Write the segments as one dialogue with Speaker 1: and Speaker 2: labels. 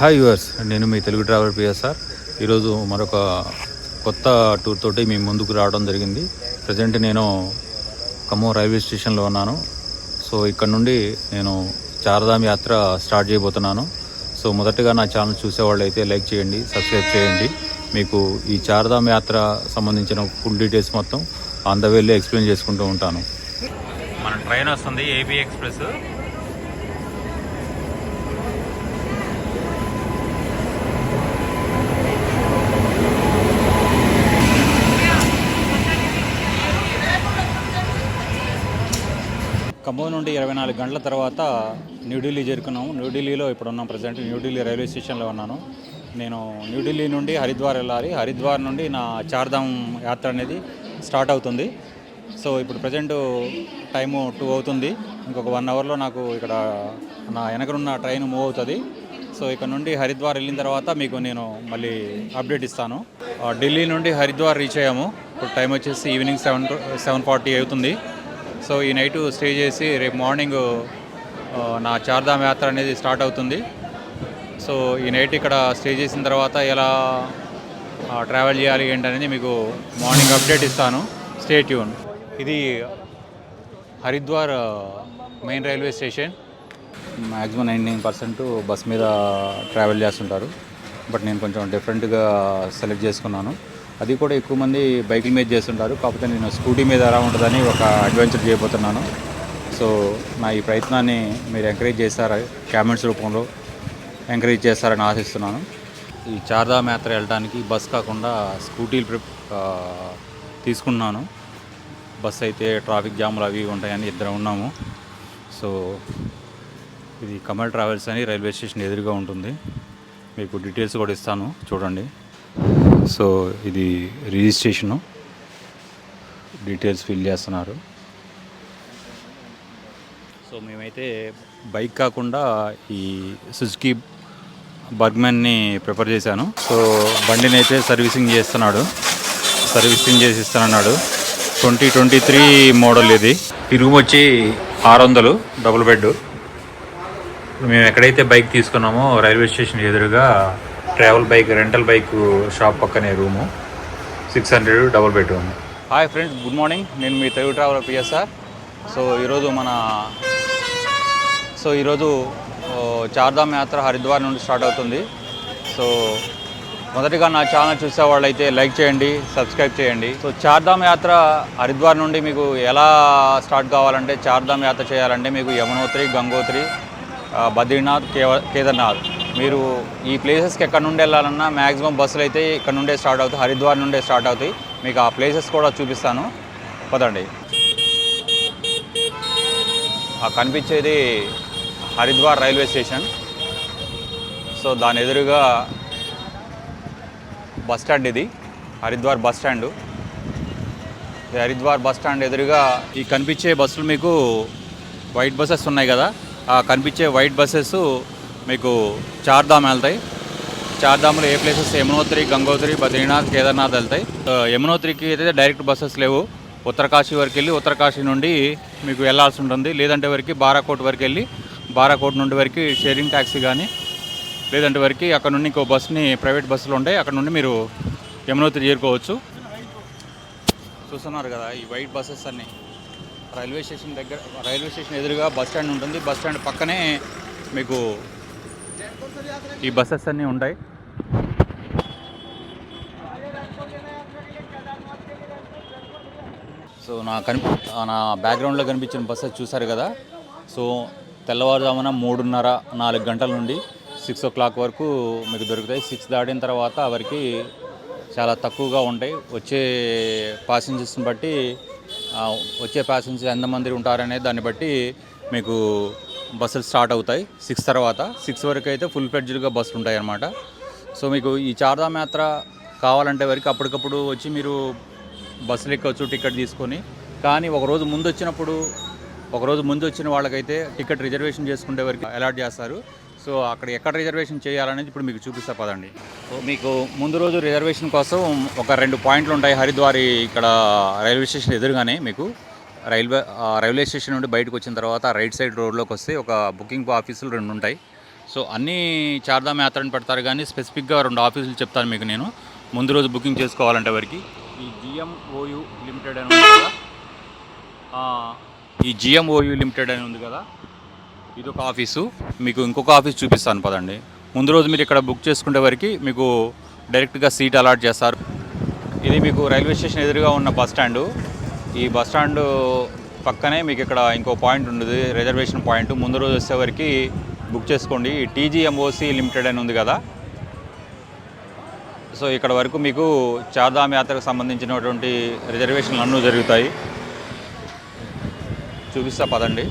Speaker 1: Hi yours నేను మీ Telugu travel PSR ఈరోజు మరొక కొత్త టూర్ తోటి మీ ముందుకు రావడం జరిగింది. ప్రజెంట్ నేను ఖమ్మం రైల్వే స్టేషన్లో ఉన్నాను. సో ఇక్కడ నుండి నేను చారధామ్ యాత్ర స్టార్ట్ చేయబోతున్నాను. సో మొదటగా నా ఛానల్ చూసేవాళ్ళు అయితే లైక్ చేయండి సబ్స్క్రైబ్ చేయండి. మీకు ఈ చారధామ్ యాత్ర సంబంధించిన ఫుల్ డీటెయిల్స్ మొత్తం ఆన్ ద వేలో ఎక్స్ప్లెయిన్ చేసుకుంటూ ఉంటాను. మన ట్రైన్ వస్తుంది ఏపీ ఎక్స్ప్రెస్ ఖమ్మం నుండి ఇరవై నాలుగు గంటల తర్వాత న్యూఢిల్లీ చేరుకున్నాము. న్యూఢిల్లీలో ఇప్పుడు ఉన్నాం ప్రజెంట్ న్యూఢిల్లీ రైల్వే స్టేషన్లో ఉన్నాను. నేను న్యూఢిల్లీ నుండి హరిద్వార్ వెళ్ళాలి. హరిద్వార్ నుండి నా చార్ధామ్ యాత్ర అనేది స్టార్ట్ అవుతుంది. సో ఇప్పుడు ప్రజెంట్ టైము టూ అవుతుంది. ఇంకొక వన్ అవర్లో నాకు ఇక్కడ నా వెనకనున్న ట్రైన్ మూవ్ అవుతుంది. సో ఇక్కడ నుండి హరిద్వార్ వెళ్ళిన తర్వాత మీకు నేను మళ్ళీ అప్డేట్ ఇస్తాను. ఢిల్లీ నుండి హరిద్వార్ రీచ్ అయ్యాము. ఇప్పుడు టైం వచ్చేసి ఈవినింగ్ సెవెన్ సెవెన్ ఫార్టీ అవుతుంది. సో ఈ నైట్ స్టే చేసి రేపు మార్నింగ్ నా చార్ధామ్ యాత్ర అనేది స్టార్ట్ అవుతుంది. సో ఈ నైట్ ఇక్కడ స్టే చేసిన తర్వాత ఎలా ట్రావెల్ చేయాలి ఏంటనేది మీకు మార్నింగ్ అప్డేట్ ఇస్తాను. స్టే ట్యూన్ ఇది Haridwar main railway station maximum ninety nine percent bus మీద ట్రావెల్ చేస్తుంటారు. బట్ నేను కొంచెం డిఫరెంట్గా సెలెక్ట్ చేసుకున్నాను. అది కూడా ఎక్కువ మంది బైకుల మీద చేస్తుంటారు. కాకపోతే నేను స్కూటీ మీద ఎలా ఉంటుందని ఒక అడ్వెంచర్ చేయబోతున్నాను. సో నా ఈ ప్రయత్నాన్ని మీరు ఎంకరేజ్ చేశారు? కామెంట్స్ రూపంలో ఎంకరేజ్ చేస్తారని ఆశిస్తున్నాను. ఈ చార్ధామ్ యాత్ర వెళ్ళడానికి బస్ కాకుండా స్కూటీలు ప్రిప్ తీసుకున్నాను. బస్ అయితే ట్రాఫిక్ జాములు అవి ఉంటాయని ఇద్దరం ఉన్నాము. సో ఇది కమల్ ట్రావెల్స్ అని రైల్వే స్టేషన్ ఎదురుగా ఉంటుంది. మీకు డీటెయిల్స్ కూడా ఇస్తాను. చూడండి. సో ఇది రిజిస్ట్రేషను. డీటెయిల్స్ ఫిల్ చేస్తున్నారు. సో మేమైతే బైక్ కాకుండా ఈ సుజుకి బర్గ్మెన్ని ప్రిఫర్ చేశాను. సో బండిని అయితే సర్వీసింగ్ చేస్తున్నాడు. సర్వీసింగ్ చేసి ఇస్తానన్నాడు ట్వంటీ ట్వంటీ త్రీ మోడల్ ఇది. ఈ రూమ్ వచ్చి ఆరు వందలు డబుల్ బెడ్ మేము ఎక్కడైతే బైక్ తీసుకున్నామో రైల్వే స్టేషన్ ఎదురుగా travel bike rental bike shop పక్కనే room. Six hundred double bedroom. Hi friends good morning. నేను మీ తెలుగు ట్రావెల్ పిఎస్ఆర్. సో ఈరోజు మన సో ఈరోజు చార్ధామ్ యాత్ర హరిద్వార్ నుండి స్టార్ట్ అవుతుంది. సో మొదటిగా నా ఛానల్ చూసే వాళ్ళైతే లైక్ చేయండి సబ్స్క్రైబ్ చేయండి. సో చార్ధామ్ యాత్ర హరిద్వార్ నుండి మీకు ఎలా స్టార్ట్ కావాలంటే చార్ధామ్ యాత్ర చేయాలంటే మీకు యమునోత్రి గంగోత్రి బద్రీనాథ్ కేవ కేదార్నాథ్. మీరు ఈ ప్లేసెస్కి ఎక్కడ నుండి వెళ్ళాలన్నా మ్యాక్సిమం బస్సులు అయితే ఇక్కడ నుండే స్టార్ట్ అవుతాయి హరిద్వార్ నుండే స్టార్ట్ అవుతాయి. మీకు ఆ ప్లేసెస్ కూడా చూపిస్తాను. పదండి. ఆ కనిపించేది హరిద్వార్ రైల్వే స్టేషన్. సో దాని ఎదురుగా బస్ స్టాండ్ ఇది. Haridwar bus stand. Haridwar bus stand ఎదురుగా ఈ కనిపించే బస్సులు మీకు వైట్ బస్సెస్ ఉన్నాయి కదా. ఆ కనిపించే వైట్ బస్సెస్ మీకు చార్ధామ్ వెళ్తాయి. చార్ధామ్లో ఏ ప్లేసెస్? యమునోత్రి గంగోత్రి బద్రీనాథ్ కేదార్నాథ్ వెళ్తాయి. యమునోత్రికి అయితే డైరెక్ట్ బస్సెస్ లేవు. ఉత్తరకాశీ వరకు వెళ్ళి ఉత్తరకాశీ నుండి మీకు వెళ్ళాల్సి ఉంటుంది. లేదంటే వరకు బారాకోట్ వరకు వెళ్ళి బారాకోట్ నుండి వరకు షేరింగ్ ట్యాక్సీ కానీ లేదంటే వరకు అక్కడ నుండి ఇంకో బస్ని ప్రైవేట్ బస్సులు ఉంటాయి అక్కడ నుండి మీరు యమునోత్రి చేరుకోవచ్చు. చూస్తున్నారు కదా ఈ వైట్ బస్సెస్ అన్నీ. రైల్వే స్టేషన్ దగ్గర రైల్వే స్టేషన్ ఎదురుగా బస్ స్టాండ్ ఉంటుంది. బస్ స్టాండ్ పక్కనే మీకు ఈ బస్సెస్ అన్నీ ఉంటాయి. సో నా కని నా బ్యాక్గ్రౌండ్లో కనిపించిన బస్సెస్ చూశారు కదా. సో తెల్లవారుజామున మూడున్నర నాలుగు గంటల నుండి సిక్స్ ఓ క్లాక్ వరకు మీకు దొరుకుతాయి. సిక్స్ దాటిన తర్వాత వరకు చాలా తక్కువగా ఉంటాయి. వచ్చే ప్యాసింజర్స్ని బట్టి వచ్చే ప్యాసింజర్స్ ఎంతమంది ఉంటారనే దాన్ని బట్టి మీకు బస్సులు స్టార్ట్ అవుతాయి. సిక్స్ తర్వాత. సిక్స్ వరకు అయితే ఫుల్ ఫ్లెడ్జ్డ్గా బస్సులు ఉంటాయి అన్నమాట సో మీకు ఈ చార్ధామ్ యాత్ర కావాలంటే వరకు అప్పటికప్పుడు వచ్చి మీరు బస్సులు ఎక్కవచ్చు టికెట్ తీసుకొని. కానీ ఒక రోజు ముందు వచ్చినప్పుడు ఒకరోజు ముందు వచ్చిన వాళ్ళకైతే టికెట్ రిజర్వేషన్ చేసుకునే వరకు అలాట్ చేస్తారు. సో అక్కడ ఎక్కడ రిజర్వేషన్ చేయాలనేది ఇప్పుడు మీకు చూపిస్తా పదండి. సో మీకు ముందు రోజు రిజర్వేషన్ కోసం ఒక రెండు పాయింట్లు ఉంటాయి. హరిద్వారి ఇక్కడ రైల్వే స్టేషన్ ఎదురుగానే మీకు. రైల్వే రైల్వే స్టేషన్ నుండి బయటకు వచ్చిన తర్వాత రైట్ సైడ్ రోడ్లోకి వస్తే ఒక బుకింగ్ ఆఫీసులు రెండు ఉంటాయి. సో అన్నీ చార్ధామ్ యాత్రని పెడతారు కానీ స్పెసిఫిక్గా రెండు ఆఫీసులు చెప్తాను మీకు నేను. ముందు రోజు బుకింగ్ చేసుకోవాలంటే వరకు ఈ జిఎంఓయు లిమిటెడ్ అని ఉంది కదా. ఈ జిఎంఓయు లిమిటెడ్ అని ఉంది కదా. ఇది ఒక ఆఫీసు. మీకు ఇంకొక ఆఫీస్ చూపిస్తాను పదండి. ముందు రోజు మీరు ఇక్కడ బుక్ చేసుకునే వరకు మీకు డైరెక్ట్గా సీట్ అలాట్ చేస్తారు. ఇది మీకు రైల్వే స్టేషన్ ఎదురుగా ఉన్న బస్ స్టాండు. ఈ బస్ స్టాండ్ పక్కనే మీకు ఇక్కడ ఇంకో పాయింట్ ఉండదు రిజర్వేషన్ పాయింట్. ముందు రోజు వచ్చేవరకు బుక్ చేసుకోండి. టీజీఎంఓసి లిమిటెడ్ అని ఉంది కదా. సో ఇక్కడ వరకు మీకు చార్ధామ్ యాత్రకు సంబంధించినటువంటి రిజర్వేషన్లు అన్నీ జరుగుతాయి. చూపిస్తా పదండి.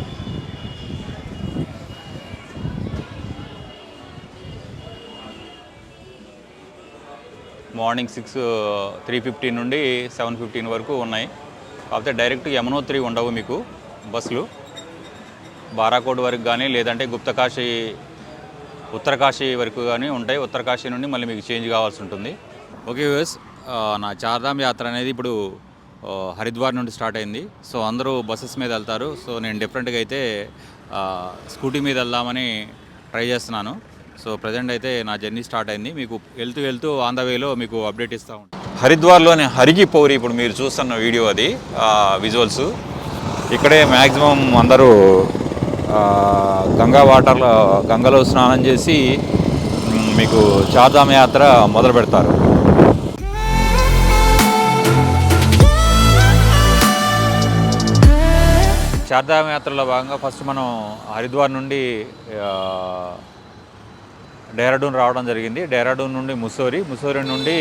Speaker 1: మార్నింగ్ సిక్స్ త్రీ ఫిఫ్టీన్ నుండి సెవెన్ ఫిఫ్టీన్ వరకు ఉన్నాయి. కాకపోతే డైరెక్ట్ యమునోత్రి ఉండవు మీకు బస్సులు. బారాకోట్ వరకు కానీ లేదంటే గుప్తకాశీ ఉత్తరకాశీ వరకు కానీ ఉంటాయి. ఉత్తరకాశీ నుండి మళ్ళీ మీకు చేంజ్ కావాల్సి ఉంటుంది. ఓకే వ్యూస్ నా చార్ధామ్ యాత్ర అనేది ఇప్పుడు హరిద్వార్ నుండి స్టార్ట్ అయింది. సో అందరూ బస్సెస్ మీద వెళ్తారు. సో నేను డిఫరెంట్గా అయితే స్కూటీ మీద వెళ్దామని ట్రై చేస్తున్నాను. సో ప్రజెంట్ అయితే నా జర్నీ స్టార్ట్ అయింది. మీకు వెళ్తూ వెళ్తూ ఆన్ ద వేలో మీకు అప్డేట్ ఇస్తూ ఉంటాను హరిద్వార్లోని హరికి పౌరి ఇప్పుడు మీరు చూస్తున్న వీడియో అది విజువల్స్ ఇక్కడే మ్యాక్సిమం అందరూ గంగా వాటర్లో గంగలో స్నానం చేసి మీకు చార్ధామ యాత్ర మొదలు పెడతారు. చార్ధామ యాత్రలో భాగంగా ఫస్ట్ మనం హరిద్వార్ నుండి డెహ్రాడూన్ రావడం జరిగింది. డెహ్రాడూన్ నుండి ముసోరి ముసోరి నుండి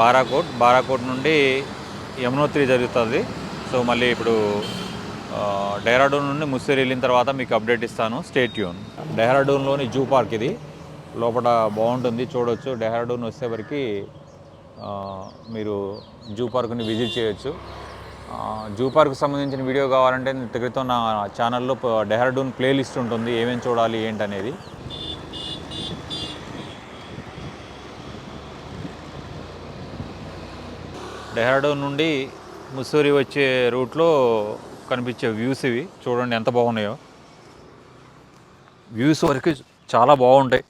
Speaker 1: బారాకోట్ బారాకోట్ నుండి యమునోత్రి జరుగుతుంది. సో మళ్ళీ ఇప్పుడు డెహ్రాడూన్ నుండి ముస్సూరి వెళ్ళిన తర్వాత మీకు అప్డేట్ ఇస్తాను. స్టేట్ యూన్ డెహ్రాడూన్లోని జూ పార్క్ ఇది. లోపల బాగుంటుంది. చూడవచ్చు డెహ్రాడూన్ వచ్చేవరకు మీరు జూ పార్క్ని విజిట్ చేయొచ్చు. జూ పార్క్ సంబంధించిన వీడియో కావాలంటే ఇంత క్రితం నా ఛానల్లో డెహ్రాడూన్ ప్లేలిస్ట్ ఉంటుంది. ఏమేమి చూడాలి ఏంటనేది. డెహ్రాడూన్ నుండి ముస్సూరి వచ్చే రూట్లో కనిపించే వ్యూస్ ఇవి. చూడండి ఎంత బాగున్నాయో. వ్యూస్ వరకు చాలా బాగుంటాయి.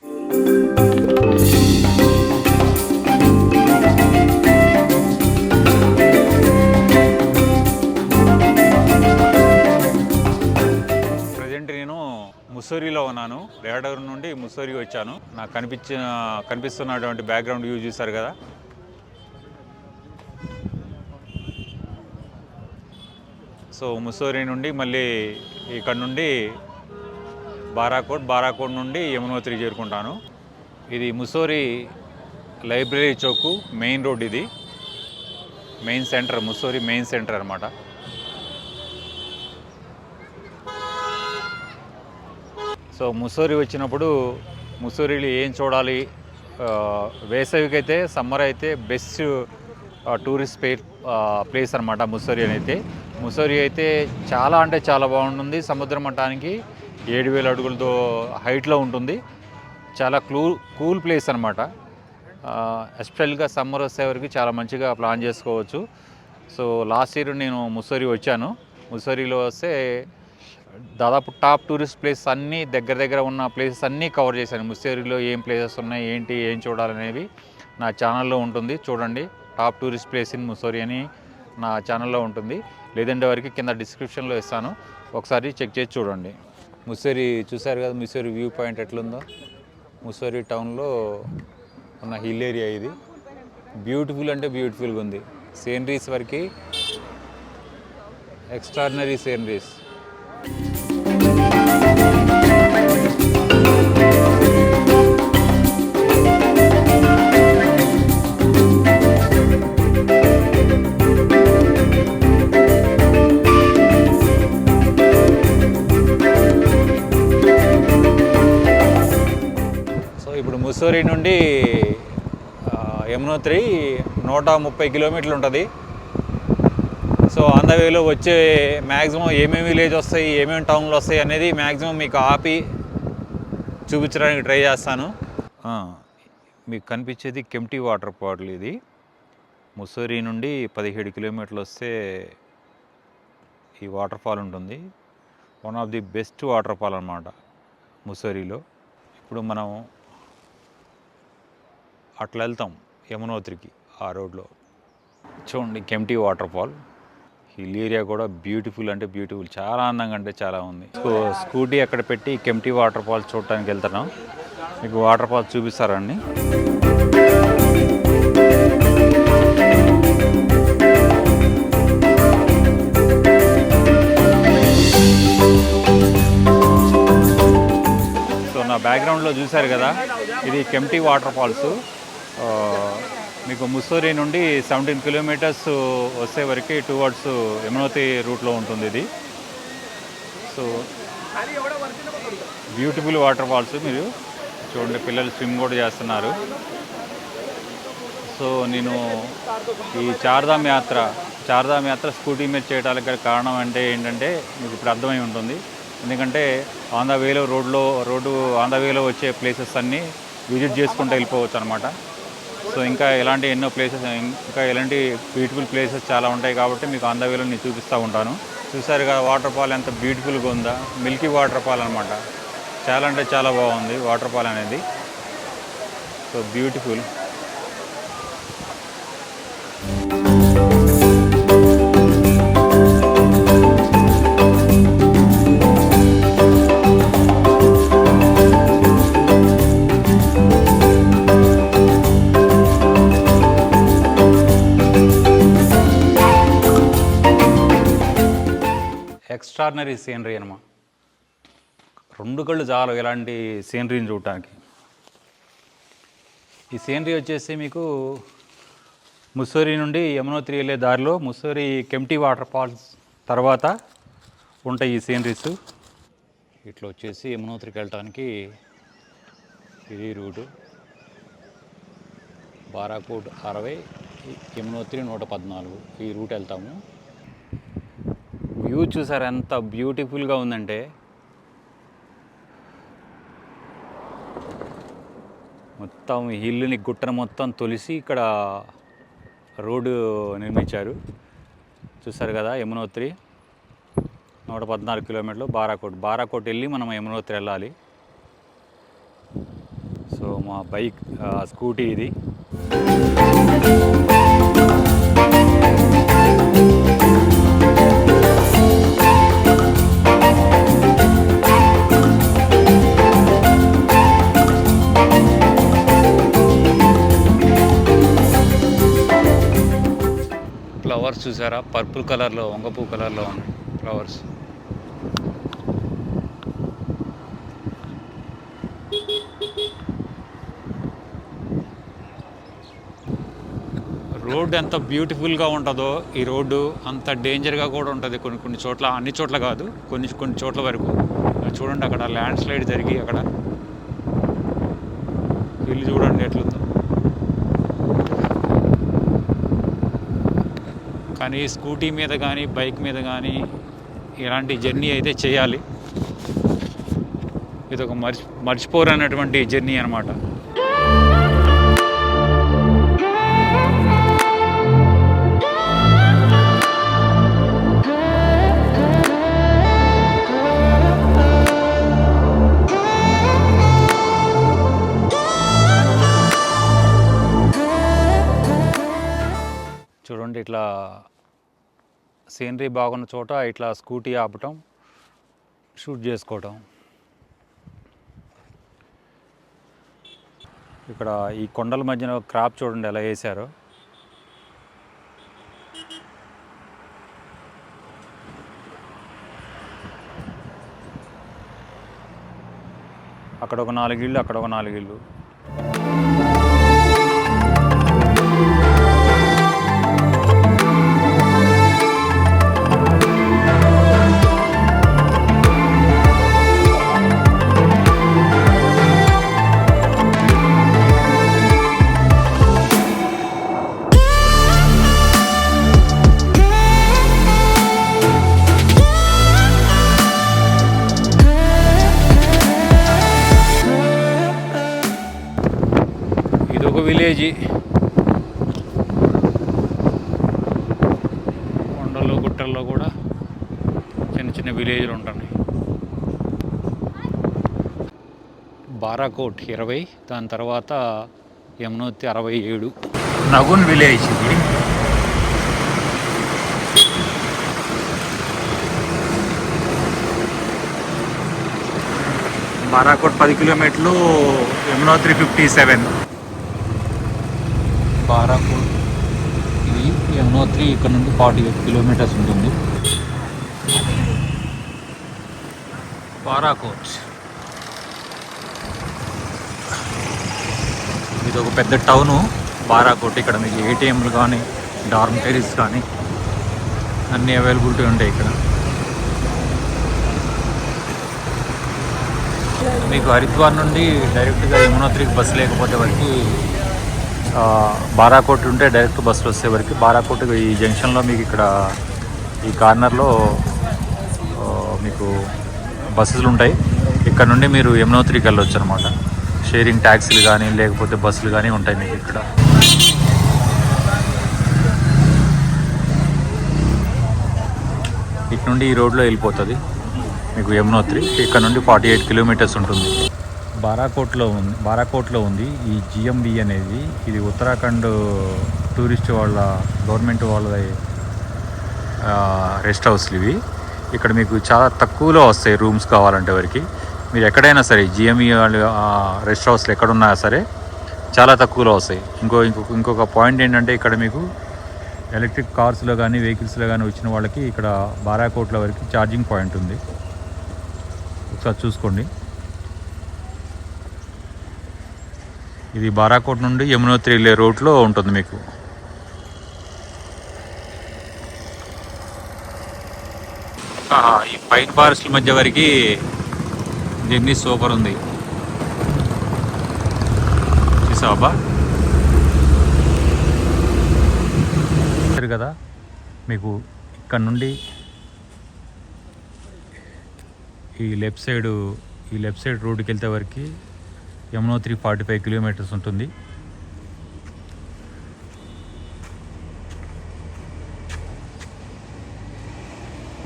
Speaker 1: ప్రజెంట్ నేను ముస్సూరిలో ఉన్నాను. రేడర్ నుండి ముస్సూరి వచ్చాను. నాకు కనిపించిన కనిపిస్తున్నటువంటి బ్యాక్గ్రౌండ్ వ్యూ చూసారు కదా. సో ముసోరి నుండి మళ్ళీ ఇక్కడ నుండి బారాకోట్ బారాకోట్ నుండి యమునోత్రి చేరుకుంటాను. ఇది Mussoorie library chowk main road ఇది. Main centre Mussoorie main centre అనమాట సో ముసోరి వచ్చినప్పుడు ముసోరిలో ఏం చూడాలి? వేసవికైతే సమ్మర్ అయితే బెస్ట్ టూరిస్ట్ ప్లే ప్లేస్ అనమాట ముసోరి అయితే ముసోరి అయితే చాలా అంటే చాలా బాగుంటుంది. సముద్ర మట్టానికి ఏడు వేల అడుగులతో హైట్లో ఉంటుంది. చాలా క్లూ కూల్ ప్లేస్ అనమాట ఎస్పెషల్గా సమ్మర్ వచ్చే వరకు చాలా మంచిగా ప్లాన్ చేసుకోవచ్చు. సో లాస్ట్ ఇయర్ నేను ముసోరి వచ్చాను. ముసోరిలో వస్తే దాదాపు టాప్ టూరిస్ట్ ప్లేసెస్ అన్నీ దగ్గర దగ్గర ఉన్న ప్లేసెస్ అన్నీ కవర్ చేశాను. ముస్సేరిలో ఏం ప్లేసెస్ ఉన్నాయి ఏంటి ఏం చూడాలనేవి నా ఛానల్లో ఉంటుంది. చూడండి. Top tourist place in Mussoorie అని నా ఛానల్లో ఉంటుంది. లేదంటే వరకు కింద డిస్క్రిప్షన్లో ఇస్తాను. ఒకసారి చెక్ చేసి చూడండి. ముస్సేరి చూశారు కదా ముస్సేరి వ్యూ పాయింట్ ఎట్లుందో? ముస్సేరి టౌన్లో ఉన్న హిల్ ఏరియా ఇది. బ్యూటిఫుల్ అంటే బ్యూటిఫుల్గా ఉంది. సీనరీస్ వరకు ఎక్స్ట్రాడినరీ సీనరీస్ త్రీ నూట ముప్పై కిలోమీటర్లు ఉంటుంది. సో అందవేలో వేలో వచ్చే మ్యాక్సిమం ఏమేమి విలేజ్ వస్తాయి ఏమేమి టౌన్లు వస్తాయి అనేది మ్యాక్సిమం మీకు ఆపి చూపించడానికి ట్రై చేస్తాను. మీకు కనిపించేది కెంప్టీ వాటర్ ఫాల్ ఇది. ముస్సోరి నుండి పదిహేడు కిలోమీటర్లు వస్తే ఈ వాటర్ ఫాల్ ఉంటుంది. One of the best water fall అనమాట ముస్సోరిలో. ఇప్పుడు మనం అట్లా వెళ్తాం. యమునోత్రికి ఆ రోడ్లో. చూడండి Kempty water fall hill area కూడా బ్యూటిఫుల్ అంటే బ్యూటిఫుల్. చాలా అందంగా అంటే చాలా ఉంది. సో స్కూటీ అక్కడ పెట్టి కెంప్టీ వాటర్ ఫాల్స్ చూడటానికి వెళ్తున్నాం. మీకు వాటర్ ఫాల్స్ చూపిస్తారండి సో నా బ్యాక్గ్రౌండ్లో చూశారు కదా ఇది కెంప్టీ వాటర్ ఫాల్స్ మీకు ముస్సూరి నుండి సెవెంటీన్ కిలోమీటర్స్ వచ్చే వరకు టువర్డ్స్ యమునోతి రూట్లో ఉంటుంది ఇది. సో బ్యూటిఫుల్ వాటర్ ఫాల్స్ మీరు చూడండి పిల్లలు స్విమ్ కూడా చేస్తున్నారు. సో నేను ఈ చార్ధామ్ యాత్ర చార్ధామ్ యాత్ర స్కూటీ మీద చేయడానికి గల కారణం అంటే ఏంటంటే మీకు ఇప్పుడు అర్థమై ఉంటుంది. ఎందుకంటే ఆన్ ద వేలో రోడ్లో రోడ్డు ఆన్ ద వేలో వచ్చే ప్లేసెస్ అన్నీ విజిట్ చేసుకుంటూ వెళ్ళిపోవచ్చు అనమాట సో ఇంకా ఎలాంటి ఎన్నో ప్లేసెస్ ఇంకా ఎలాంటి బ్యూటిఫుల్ ప్లేసెస్ చాలా ఉంటాయి కాబట్టి మీకు ఆన్ నేను చూపిస్తూ ఉంటాను. చూసారు కదా వాటర్ ఫాల్ ఎంత బ్యూటిఫుల్గా ఉందా? మిల్కీ వాటర్ ఫాల్ అనమాట చాలా అంటే చాలా బాగుంది వాటర్ ఫాల్ అనేది. సో బ్యూటిఫుల్ ఎక్స్ట్రాడినరీ సీనరీ అనమా రెండు కళ్ళు చాలు ఇలాంటి సీనరీని చూడటానికి. ఈ సీనరీ వచ్చేసి మీకు ముస్సోరి నుండి యమునోత్రి వెళ్ళే దారిలో ముస్సోరి కెంప్టీ వాటర్ ఫాల్స్ తర్వాత ఉంటాయి ఈ సీనరీస్ ఇట్లా వచ్చేసి యమునోత్రికి వెళ్ళటానికి ఇది రూటు బారాకోట్ అరవై యమునోత్రి నూట పద్నాలుగు. ఈ రూట్ వెళ్తాము. వ్యూ చూసారు ఎంత బ్యూటిఫుల్గా ఉందంటే? మొత్తం హిల్లుని గుట్టను మొత్తం తొలిసి ఇక్కడ రోడ్డు నిర్మించారు. చూసారు కదా యమునోత్రి? నూట పద్నాలుగు కిలోమీటర్లు బారాకోట్. బారాకోట్ వెళ్ళి మనం యమునోత్రి వెళ్ళాలి. సో మా బైక్ స్కూటీ ఇది. చూసారా? పర్పుల్ కలర్లో వంగపూ కలర్లో ఉన్నాయి ఫ్లవర్స్. రోడ్ ఎంత బ్యూటిఫుల్గా ఉంటుందో ఈ రోడ్డు అంత డేంజర్గా కూడా ఉంటుంది కొన్ని కొన్ని చోట్ల. అన్ని చోట్ల కాదు కొన్ని కొన్ని చోట్ల వరకు. చూడండి అక్కడ ల్యాండ్ స్లైడ్ జరిగి అక్కడ. ఇల్లు చూడండి ఎట్లుందో. కానీ స్కూటీ మీద కానీ బైక్ మీద కానీ ఇలాంటి జర్నీ అయితే చేయాలి. ఇది ఒక మర్చి మర్చిపోరన్నటువంటి జర్నీ అనమాట చూడండి ఇట్లా సీనరీ బాగున్న చోట ఇట్లా స్కూటీ ఆపటం షూట్ చేసుకోవటం. ఇక్కడ ఈ కొండల మధ్యన క్రాప్ చూడండి ఎలా వేశారో. అక్కడ ఒక నాలుగు ఇళ్ళు అక్కడ ఒక నాలుగు ఇళ్ళు. ఒక విలేజ్. కొండల్లో గుట్టల్లో కూడా చిన్న చిన్న విలేజ్లు ఉంటాయి బారాకోట్ ఇరవై దాని తర్వాత యమునోత్రి అరవై ఏడు. నగున్ విలేజ్ ఇది. బారాకోట్ పది కిలోమీటర్లు యమునోత్రి ఫిఫ్టీ సెవెన్. బారాకోట్ ఇది యమునోత్రి ఇక్కడ నుండి ఫార్టీ ఎయిట్ కిలోమీటర్స్ ఉంటుంది. బారాకోట్ ఇది ఒక పెద్ద టౌను. బారాకోట్ ఇక్కడ మీకు ఏటీఎంలు కానీ డార్మిటరీస్ కానీ అన్నీ అవైలబిలిటీ ఉంటాయి ఇక్కడ. మీకు హరిద్వార్ నుండి డైరెక్ట్గా యమునోత్రికి బస్సు లేకపోతే వరకు బారాకోట్ ఉంటే డైరెక్ట్ బస్సులు వస్తే వరకు. బారాకోట్ ఈ జంక్షన్లో మీకు ఇక్కడ ఈ కార్నర్లో మీకు బస్సులు ఉంటాయి. ఇక్కడ నుండి మీరు యమునోత్రికి వెళ్ళొచ్చు అనమాట షేరింగ్ ట్యాక్సీలు కానీ లేకపోతే బస్సులు కానీ ఉంటాయి మీకు ఇక్కడ. ఇటు నుండి ఈ రోడ్లో వెళ్ళిపోతుంది మీకు యమునోత్రి ఇక్కడ నుండి ఫార్టీ ఎయిట్ కిలోమీటర్స్ ఉంటుంది. బారాకోట్లో ఉంది బారాకోట్లో ఉంది. ఈ జిఎంబి అనేది ఇది ఉత్తరాఖండ్ టూరిస్ట్ వాళ్ళ గవర్నమెంట్ వాళ్ళ రెస్ట్ హౌస్లు ఇవి. ఇక్కడ మీకు చాలా తక్కువలో వస్తాయి రూమ్స్ కావాలంటే వరకు మీరు ఎక్కడైనా సరే జిఎంఈ వాళ్ళు రెస్ట్ హౌస్లు ఎక్కడున్నా సరే చాలా తక్కువలో వస్తాయి. ఇంకో ఇంకొక ఇంకొక పాయింట్ ఏంటంటే ఇక్కడ మీకు ఎలక్ట్రిక్ కార్స్లో కానీ వెహికల్స్లో కానీ వచ్చిన వాళ్ళకి ఇక్కడ బారాకోట్ల వరకు ఛార్జింగ్ పాయింట్ ఉంది. ఒకసారి చూసుకోండి. ఇది బారాకోట్ నుండి యమునోత్రి వెళ్ళే రోడ్లో ఉంటుంది మీకు. ఈ పైన్ ఫారెస్ట్ల మధ్య వరకు జర్నీ సూపర్ ఉంది. చూసావా కదా మీకు ఇక్కడ నుండి ఈ లెఫ్ట్ సైడ్ ఈ లెఫ్ట్ సైడ్ రోడ్డుకి వెళ్తే వరకు యమునోత్రి ఫార్టీ ఫైవ్ కిలోమీటర్స్ ఉంటుంది.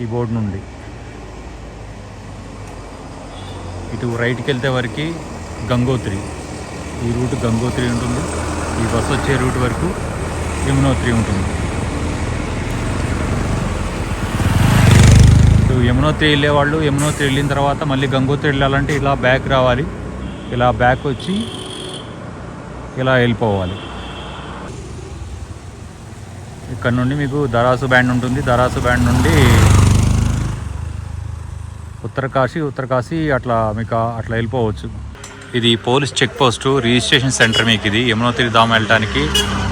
Speaker 1: ఈ బోర్డు నుండి. ఇటు రైట్కి వెళ్తే వరకు గంగోత్రి. ఈ రూట్ గంగోత్రి ఉంటుంది. ఈ బస్సు వచ్చే రూట్ వరకు యమునోత్రి ఉంటుంది. ఇటు యమునోత్రి వెళ్ళేవాళ్ళు యమునోత్రి వెళ్ళిన తర్వాత మళ్ళీ గంగోత్రి వెళ్ళాలంటే ఇలా బ్యాక్ రావాలి. ఇలా బ్యాక్ వచ్చి ఇలా వెళ్ళిపోవాలి. ఇక్కడ నుండి మీకు దరాసు బ్యాండ్ ఉంటుంది. దరాసు బ్యాండ్ నుండి ఉత్తరకాశీ ఉత్తరకాశీ అట్లా మీకు అట్లా వెళ్ళిపోవచ్చు. ఇది police check post registration centre మీకు ఇది. యమునోత్రి ధామ్ వెళ్ళడానికి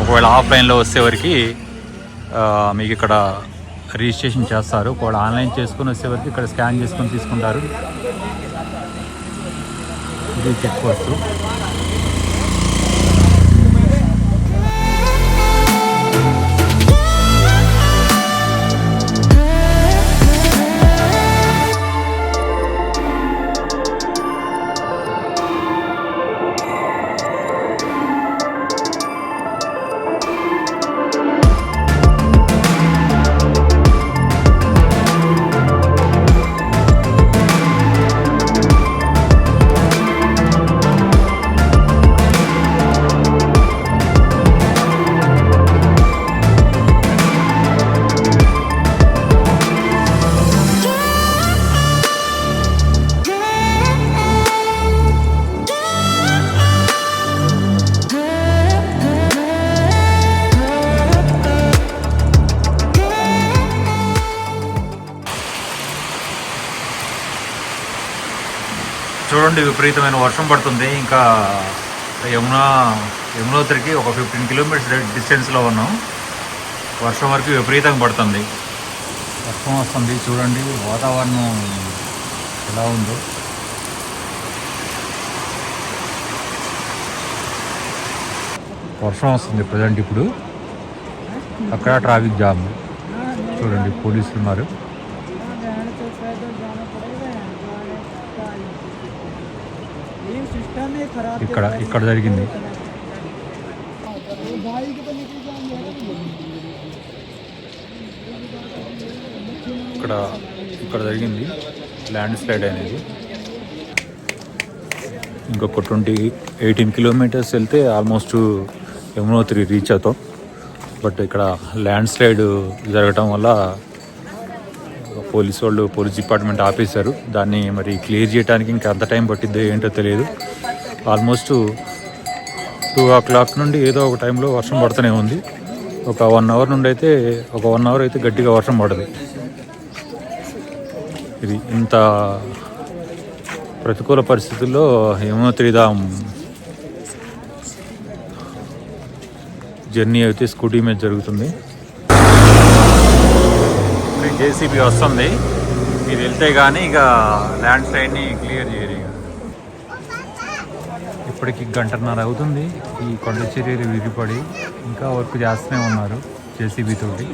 Speaker 1: ఒకవేళ ఆఫ్లైన్లో వస్తే వరకు మీకు ఇక్కడ రిజిస్ట్రేషన్ చేస్తారు. ఒకవేళ ఆన్లైన్ చేసుకుని వచ్చే వరకు ఇక్కడ స్కాన్ చేసుకొని తీసుకుంటారు. ఇది చెక్ నుండి విపరీతమైన వర్షం పడుతుంది. ఇంకా యమునా యమునోత్రికి ఒక ఫిఫ్టీన్ కిలోమీటర్స్ డిస్టెన్స్లో ఉన్నాం. వర్షం వరకు విపరీతంగా పడుతుంది. వర్షం వస్తుంది. చూడండి వాతావరణం ఎలా ఉందో. వర్షం వస్తుంది ప్రజెంట్ ఇప్పుడు. అక్కడ ట్రాఫిక్ జామ్. చూడండి పోలీసులు ఉన్నారు ఇక్కడ ఇక్కడ జరిగింది. ఇక్కడ ఇక్కడ జరిగింది. ల్యాండ్ స్లైడ్ అనేది. ఇంకొక ట్వంటీ ఎయిటీన్ కిలోమీటర్స్ వెళ్తే ఆల్మోస్ట్ యమునోత్రి రీచ్ అవుతాం. బట్ ఇక్కడ ల్యాండ్ స్లైడ్ జరగటం వల్ల పోలీస్ వాళ్ళు పోలీస్ డిపార్ట్మెంట్ ఆపేశారు. దాన్ని మరి క్లియర్ చేయడానికి ఇంకా ఎంత టైం పట్టిద్దో ఏంటో తెలియదు. ఆల్మోస్ట్ టూ ఓ క్లాక్ నుండి ఏదో ఒక టైంలో వర్షం పడుతూనే ఉంది. ఒక వన్ అవర్ నుండి అయితే ఒక వన్ అవర్ అయితే గట్టిగా వర్షం పడదు. ఇది ఇంత ప్రతికూల పరిస్థితుల్లో యమునోత్రిధాం జర్నీ అయితే స్కూటీ మీద జరుగుతుంది. జేసీబీ వస్తుంది. మీరు వెళ్తే కానీ ఇక ల్యాండ్ స్లైడ్ని క్లియర్ చేయరు ఇక. ఇప్పటికి గంటన్నర అవుతుంది. ఈ కొండ చర్యలు విరిపడి ఇంకా వర్క్ చేస్తూనే ఉన్నారు జేసీబీ తోటి.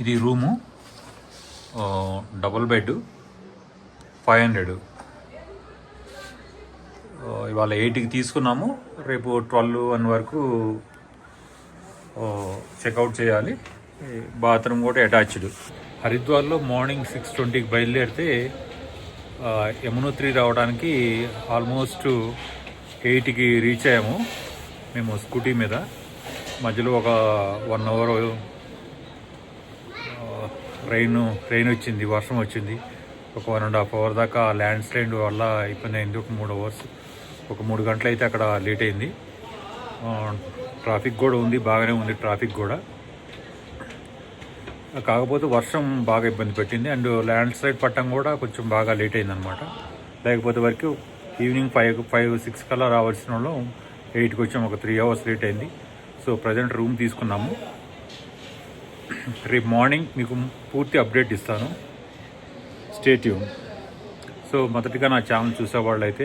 Speaker 1: ఇది room. Double bed five hundred. ఇవాళ ఎయిట్కి తీసుకున్నాము. రేపు ట్వెల్వ్ వన్ వరకు చెక్అవుట్ చేయాలి. బాత్రూమ్ కూడా అటాచ్డ్. హరిద్వార్లో మార్నింగ్ సిక్స్ ట్వంటీకి బయలుదేరితే యమునోత్రి రావడానికి ఆల్మోస్ట్ ఎయిట్కి రీచ్ అయ్యాము. మేము స్కూటీ మీద. మధ్యలో ఒక వన్ అవర్ రైన్ రైన్ వచ్చింది వర్షం వచ్చింది. ఒక వన్ అండ్ హాఫ్ అవర్ దాకా ల్యాండ్ స్లైడ్ వల్ల ఇబ్బంది అయింది ఒక మూడు అవర్స్. ఒక మూడు గంటలు అయితే అక్కడ లేట్ అయింది ట్రాఫిక్ కూడా ఉంది బాగానే ఉంది ట్రాఫిక్ కూడా కాకపోతే వర్షం బాగా ఇబ్బంది పెట్టింది. అండ్ ల్యాండ్ స్లైడ్ పట్టడం కూడా కొంచెం బాగా లేట్ అయింది అనమాట లేకపోతే వరకు ఈవినింగ్ ఫైవ్ ఫైవ్ సిక్స్ కల్లా రావాల్సిన వాళ్ళు ఎయిట్కి వచ్చాం ఒక త్రీ అవర్స్ లేట్ అయింది సో ప్రజెంట్ రూమ్ తీసుకున్నాము. రేపు మార్నింగ్ మీకు పూర్తి అప్డేట్ ఇస్తాను. స్టేట్యూన్. సో మొదటిగా నా ఛానల్ చూసేవాళ్ళు అయితే